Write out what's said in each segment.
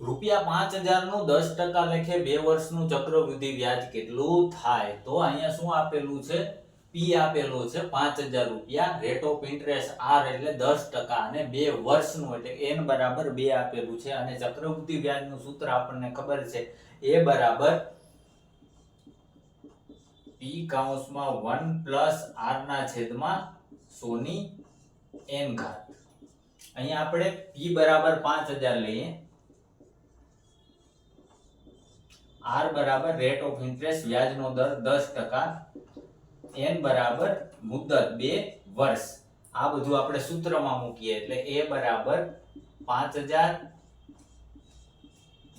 રૂપિયા પાંચ હજારનું દસ ટકા લેખે બે વર્ષનું ચક્રવૃદ્ધિ વ્યાજ કેટલું થાય? તો અહીંયા શું આપેલું છે? પી આપેલો છે પાંચ હજાર રૂપિયા. રેટ ઓફ ઇન્ટરેસ્ટ આર એટલે દસ ટકા અને બે વર્ષનું એટલે એન બરાબર બે આપેલું છે. અને ચક્રવૃદ્ધિ વ્યાજનું સૂત્ર આપણને ખબર છે એ બરાબર પી કાઉન્સમાં વન પ્લસ આર ના છેદમાં સોની એન ઘાત. અહીંયા આપણે પી બરાબર પાંચ હજાર લઈએ. આર બરાબર રેટ ઓફ ઇન્ટરેસ્ટ વ્યાજનો દર દસ ટકા, એન બરાબર મુદત બે વર્ષ. આ બધું આપણે સૂત્રમાં મૂકીએ એટલે એ બરાબર પાંચ હજાર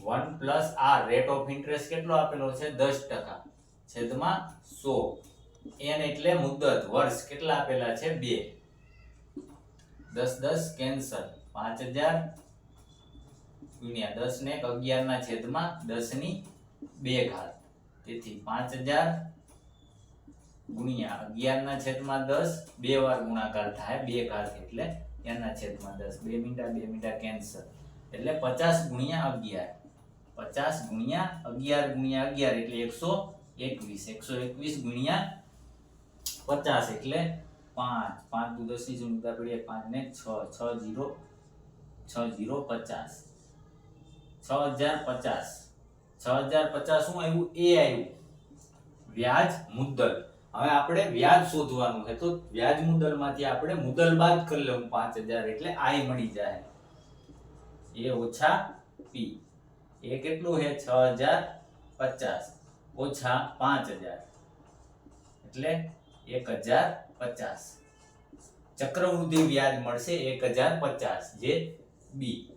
one plus R rate of interest કેટલો આપેલો છે? દસ ટકા. છેદમાં સો. એન એટલે મુદત વર્ષ કેટલા આપેલા છે? બે. દસ દસ કેન્સલ. પાંચ હજાર ગુણ્યા દસ ને અગિયાર ના છેદમાં દસની બે ઘાત. તેથી પાંચ હજાર ગુણ્યા અગિયાર ના છેદમાં દસ, બે વાર ગુણાકાર થાય બે ઘાત એટલે એના છેદમાં દસ. બે મીંડા બે મીંડા કેન્સલ. એટલે પચાસ ગુણ્યા અગિયાર. પચાસ ગુણ્યા અગિયાર ગુણ્યા અગિયાર એટલે એકસો એકવીસ. એકસો એકવીસ ગુણ્યા પચાસ એટલે પાંચ. પાંચ દુ દસની જુદા પડીએ પાંચ ને છ. છ જીરો છ જીરો પચાસ. છ હજાર પચાસ. છ હજાર પચાસ શું આવ્યું, એ આવ્યું. વ્યાજ મુદ્દલ. હવે આપણે વ્યાજ શોધવાનું છે, તો વ્યાજ મુદ્દલમાંથી આપણે મુદ્દલ બાદ કરી લઉં પાંચ હજાર, એટલે આય મળી જાય. એ ઓછા પી એ કેટલું છે? છ હજાર પચાસ. ઓછા પાંચ હજાર. એટલે એક હજાર પચાસ. ચક્રવૃદ્ધિ વ્યાજ મળશે એક હજાર પચાસ, જે બી